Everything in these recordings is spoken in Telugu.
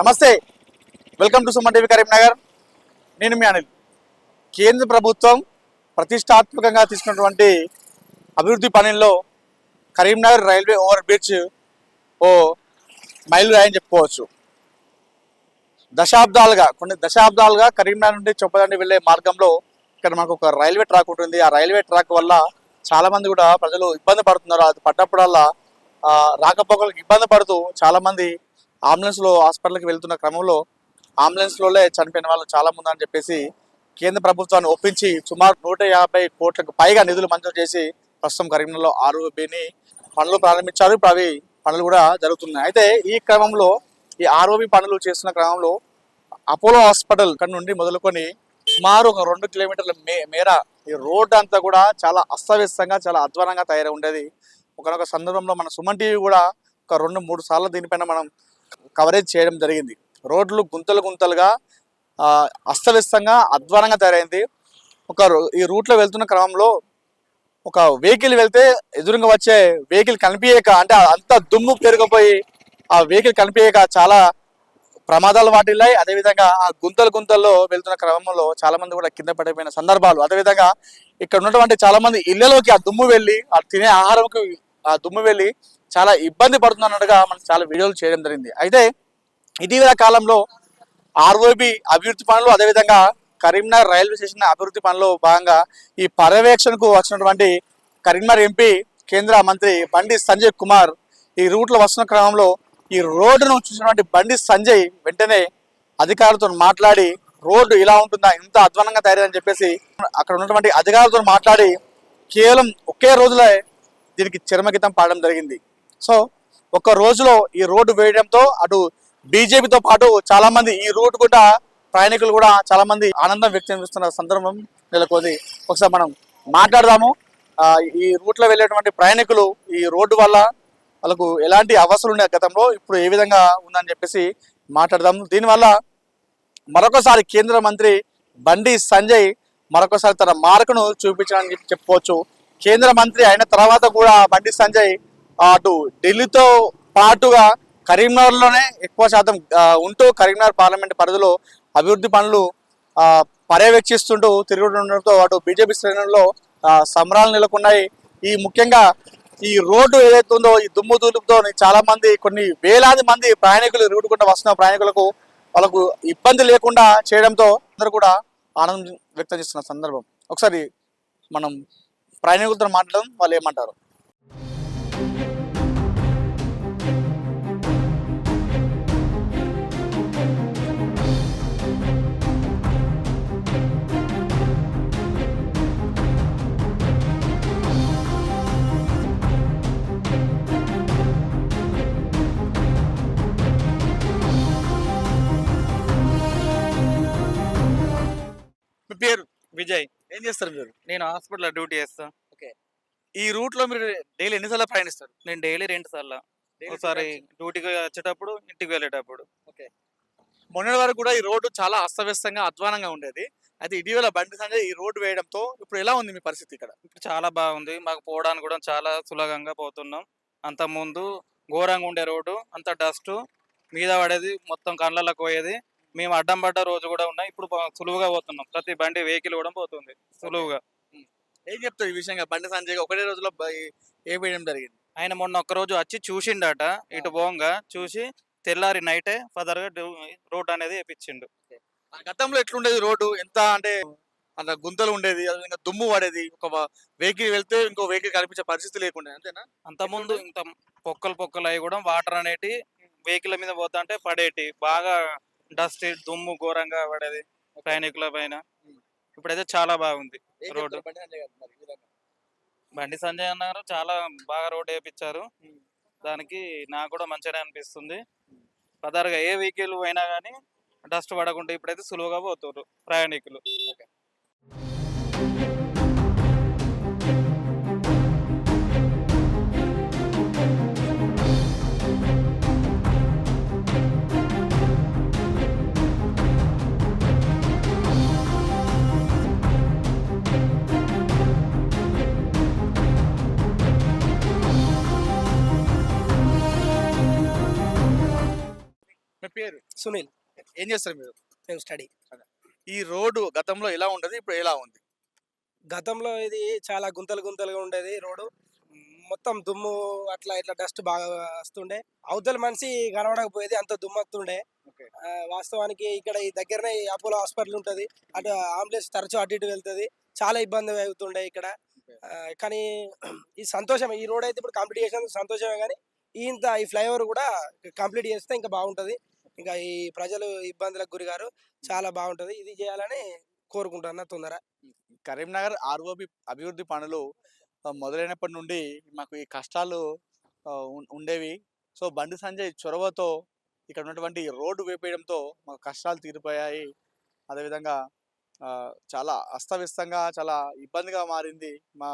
నమస్తే. Welcome to Suman TV Karimnagar నేను మీ అనిల్. కేంద్ర ప్రభుత్వం ప్రతిష్టాత్మకంగా తీసుకున్నటువంటి అభివృద్ధి పనుల్లో కరీంనగర్ రైల్వే ఓవర్ బ్రిడ్జ్ ఓ మైలురాయని చెప్పుకోవచ్చు. దశాబ్దాలుగా కొన్ని దశాబ్దాలుగా కరీంనగర్ నుండి చొప్పదండి వెళ్ళే మార్గంలో ఇక్కడ మనకు ఒక రైల్వే ట్రాక్ ఉంటుంది ఆ రైల్వే ట్రాక్ వల్ల చాలామంది కూడా ప్రజలు ఇబ్బంది పడుతున్నారు. అది పడ్డప్పుడల్లా రాకపోకలకు ఇబ్బంది పడుతూ చాలామంది మంది అంబులెన్స్లో హాస్పిటల్కి వెళ్తున్న క్రమంలో అంబులెన్స్లోనే చనిపోయిన వాళ్ళు చాలా మంది అని చెప్పేసి కేంద్ర ప్రభుత్వాన్ని ఒప్పించి సుమారు నూట యాభై కోట్లకు పైగా నిధులు మంజూరు చేసి ప్రస్తుతం కరీంనగర్లో ఆర్ఓబిని పనులు ప్రారంభించారు. ఇప్పుడు అవి పనులు కూడా జరుగుతున్నాయి. అయితే ఈ క్రమంలో ఈ ఆర్ఓబి పనులు చేస్తున్న క్రమంలో అపోలో హాస్పిటల్ ఇక్కడ నుండి మొదలుకొని సుమారు ఒక రెండు కిలోమీటర్ల మే మేర ఈ రోడ్డు అంతా కూడా చాలా అస్తవ్యస్తంగా చాలా అధ్వానంగా తయారై ఉండేది. ఒకనొక సందర్భంలో మన సుమన్ టీవీ కూడా ఒక రెండు మూడు సార్లు దీనిపైన మనం కవరేజ్ చేయడం జరిగింది. రోడ్లు గుంతలు గుంతలుగా అస్తవ్యస్తంగా అధ్వానంగా తయారైంది. ఒక రో- ఈ రూట్లో వెళ్తున్న క్రమంలో ఒక వెహికల్ వెళ్తే ఎదురుగా వచ్చే వెహికల్ కనిపించక అంటే అంత దుమ్ము పెరిగిపోయి ఆ వెహికల్ కనిపించక చాలా ప్రమాదాలు వాటిల్లాయి. అదేవిధంగా ఆ గుంతలు గుంతల్లో వెళ్తున్న క్రమంలో చాలా మంది కూడా కింద పడిపోయిన సందర్భాలు. అదేవిధంగా ఇక్కడ ఉన్నటువంటి చాలా మంది ఇళ్ళలోకి ఆ దుమ్ము వెళ్ళి ఆ తినే ఆహారంకి ఆ దుమ్ము వెళ్ళి చాలా ఇబ్బంది పడుతున్నట్టుగా మనం చాలా వీడియోలు చేయడం జరిగింది. అయితే ఇటీవల కాలంలో ఆర్ఓబి అభివృద్ధి పనులు అదేవిధంగా కరీంనగర్ రైల్వే స్టేషన్ అభివృద్ధి పనులు భాగంగా ఈ పర్యవేక్షణకు వచ్చినటువంటి కరీంనగర్ ఎంపీ కేంద్ర మంత్రి బండి సంజయ్ కుమార్ ఈ రూట్లో వస్తున్న క్రమంలో ఈ రోడ్డును చూసినటువంటి బండి సంజయ్ వెంటనే అధికారులతో మాట్లాడి రోడ్డు ఇలా ఉంటుందా? ఇంత అధ్వానంగా తయారని చెప్పేసి అక్కడ ఉన్నటువంటి అధికారులతో మాట్లాడి కేవలం ఒకే రోజులో దీనికి చరమగీతం పాడడం జరిగింది. సో ఒక రోజులో ఈ రోడ్డు వేయడంతో అటు బీజేపీతో పాటు చాలా మంది ఈ రూట్ కూడా ప్రయాణికులు కూడా చాలా మంది ఆనందం వ్యక్తం చేస్తున్న సందర్భం నెలకొంది. ఒకసారి మనం మాట్లాడదాము. ఈ రూట్లో వెళ్ళేటువంటి ప్రయాణికులు ఈ రోడ్డు వల్ల వాళ్ళకు ఎలాంటి అవసరం ఉండే గతంలో ఇప్పుడు ఏ విధంగా ఉందని చెప్పేసి మాట్లాడదాం. దీనివల్ల మరొకసారి కేంద్ర మంత్రి బండి సంజయ్ మరొకసారి తన మార్కును చూపించడానికి చెప్పుకోవచ్చు కేంద్ర మంత్రి అయిన తర్వాత కూడా బండి సంజయ్ అటు ఢిల్లీతో పాటుగా కరీంనగర్లోనే ఎక్కువ శాతం ఉంటూ కరీంనగర్ పార్లమెంట్ పరిధిలో అభివృద్ధి పనులు పర్యవేక్షిస్తుంటూ తిరుగుతుండటంతో అటు బీజేపీ శ్రేణుల్లో సంబరాలు నెలకొన్నాయి. ఈ ముఖ్యంగా ఈ రోడ్డు ఏదైతే ఉందో ఈ దుమ్ము దులుపుతో చాలా మంది కొన్ని వేలాది మంది ప్రయాణికులు ఇరుగుడుకుంటూ వస్తున్న ప్రయాణికులకు వాళ్ళకు ఇబ్బంది లేకుండా చేయడంతో అందరూ కూడా ఆనందం వ్యక్తం చేస్తున్న సందర్భం. ఒకసారి మనం ప్రయాణికులతో మాట్లాడడం వాళ్ళు ఏమంటారు? మీ పేరు? విజయ్. ఏం చేస్తారు మీరు? నేను హాస్పిటల్ డ్యూటీ చేస్తా. ఈ రూట్లో మీరు డైలీ ఎన్నిసార్లు ప్రయాణిస్తారు? నేను డైలీ రెండు సార్లు. ఒకసారి డ్యూటీకి వచ్చేటప్పుడు ఇంటికి వెళ్ళేటప్పుడు. మొన్నటి వరకు కూడా ఈ రోడ్డు చాలా అస్తవ్యస్తంగా అధ్వానంగా ఉండేది. అయితే ఇటీవల బండి సంజయ్ ఈ రోడ్డు వేయడంతో ఇప్పుడు ఎలా ఉంది మీ పరిస్థితి ఇక్కడ? ఇప్పుడు చాలా బాగుంది. మాకు పోవడానికి కూడా చాలా సులభంగా పోతున్నాం. అంత ముందు ఘోరంగా ఉండే రోడ్డు అంత డస్ట్ మీద పడేది మొత్తం కళ్ళలకు పోయేది. మేము అడ్డం పడ్డ రోజు కూడా ఉన్నాయి ఇప్పుడు సులువుగా పోతున్నాం. ప్రతి బండి వెహికల్ కూడా పోతుంది సులువుగా. ఏం చెప్తారు ఈ విషయంగా? బండి సంజయ్ ఒకటే రోజులో ఏం వేయడం జరిగింది? ఆయన మొన్న ఒక్క రోజు వచ్చి చూసిండట ఇటు పోంగా చూసి తెల్లారి నైటే ఫర్దర్గా రోడ్ అనేది వేపించిండు. గతంలో ఎట్లుండేది రోడ్డు? ఎంత అంటే అంత గుంతలు ఉండేది అదేవిధంగా దుమ్ము పడేది ఒక వెహికల్ వెళ్తే ఇంకో వెహికల్ కనిపించే పరిస్థితి లేకుండా అంతేనా? అంత ముందు ఇంత పొక్కలు పొక్కలు అవి కూడా వాటర్ అనేటి వెహికల్ మీద పోతా అంటే పడేటి బాగా డస్ట్ దుమ్ము ఘోరంగా పడేది ప్రయాణికుల పైన. ఇప్పుడైతే చాలా బాగుంది రోడ్డు. బండి సంజయ్ గారు మరి ఈ విధంగా? బండి సంజయ్ అన్న గారు చాలా బాగా రోడ్ వేయించారు దానికి నాకు కూడా మంచిగానే అనిపిస్తుంది. పదారుగా ఏ వెహికల్ పోయినా కానీ డస్ట్ పడకుండా ఇప్పుడైతే సులువుగా పోతున్నారు ప్రయాణికులు. సునీల్ ఏం చేస్తారు మీరు? మేము స్టడీ. ఈ రోడ్డు గతంలో ఎలా ఉండదు ఇప్పుడు ఎలా ఉంది? గతంలో ఇది చాలా గుంతలు గుంతలుగా ఉండేది రోడ్డు. మొత్తం దుమ్ము అట్లా ఇట్లా డస్ట్ బాగా వస్తుండే. అవతల మనిషి కనబడకపోయేది అంత దుమ్ము వస్తుండే. వాస్తవానికి ఇక్కడ ఈ దగ్గరనే అపోలో హాస్పిటల్ ఉంటుంది. అటు అంబులెన్స్ తరచు అటు ఇటు వెళ్తుంది. చాలా ఇబ్బంది అవుతుండే ఇక్కడ. కానీ ఈ సంతోషం ఈ రోడ్ అయితే ఇప్పుడు కంప్లీట్ చేసినందుకు సంతోషమే కానీ ఇంత ఈ ఫ్లైఓవర్ కూడా కంప్లీట్ చేస్తే ఇంకా బాగుంటుంది. ఇంకా ఈ ప్రజలు ఇబ్బందులకు గురిగారు చాలా బాగుంటుంది. ఇది చేయాలని కోరుకుంటున్నా. తొందర. కరీంనగర్ ఆర్ఓబి అభివృద్ధి పనులు మొదలైనప్పటి నుండి మాకు ఈ కష్టాలు ఉండేవి. సో బండి సంజయ్ చొరవతో ఇక్కడ ఉన్నటువంటి రోడ్డు వేపేయడంతో మాకు కష్టాలు తీరిపోయాయి. అదేవిధంగా ఆ, చాలా అస్తవ్యస్తంగా చాలా ఇబ్బందిగా మారింది. మా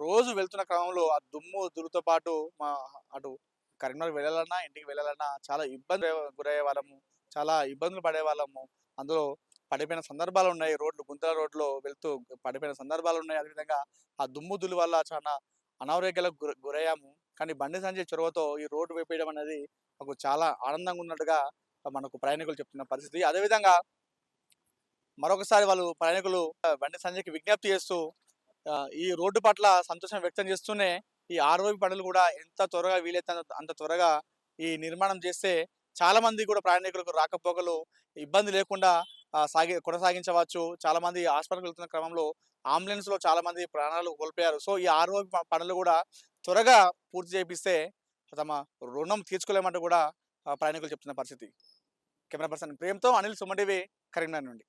రోజు వెళ్తున్న క్రమంలో ఆ దుమ్ము దురుతో పాటు మా అటు కరీంనగర్ వెళ్ళాలన్నా ఇంటికి వెళ్ళాలన్నా చాలా ఇబ్బంది గురయ్యే వాళ్ళము చాలా ఇబ్బందులు పడే వాళ్ళము అందులో పడిపోయిన సందర్భాలు ఉన్నాయి. రోడ్లు గుంతల రోడ్లో వెళ్తూ పడిపోయిన సందర్భాలు ఉన్నాయి. అదేవిధంగా ఆ దుమ్ము దులు వల్ల చాలా అనారోగ్యాలకు గురయ్యాము. కానీ బండి సంజయ్ చొరవతో ఈ రోడ్డు వేపేయడం అనేది మాకు చాలా ఆనందంగా ఉన్నట్టుగా మనకు ప్రయాణికులు చెప్తున్న పరిస్థితి. అదేవిధంగా మరొకసారి వాళ్ళు ప్రయాణికులు బండి సంజయ్కి విజ్ఞప్తి చేస్తూ ఈ రోడ్డు పట్ల సంతోషం వ్యక్తం చేస్తూనే ఈ ఆర్ఓబి పనులు కూడా ఎంత త్వరగా వీలైతే అంత- అంత త్వరగా ఈ నిర్మాణం చేస్తే చాలా మంది కూడా ప్రయాణికులకు రాకపోకలు ఇబ్బంది లేకుండా సాగి కొనసాగించవచ్చు. చాలామంది హాస్పిటల్కి వెళ్తున్న క్రమంలో అంబులెన్స్లో ప్రాణాలు కోల్పోయారు. సో ఈ ఆర్ఓబి పనులు కూడా త్వరగా పూర్తి చేపిస్తే తమ రుణం తీర్చుకోలేమంటూ కూడా ప్రయాణికులు చెప్తున్న పరిస్థితి. కెమెరా పర్సన్ ప్రేమ్తో అనిల్ సుమటివి కరీంనగర్ నుండి.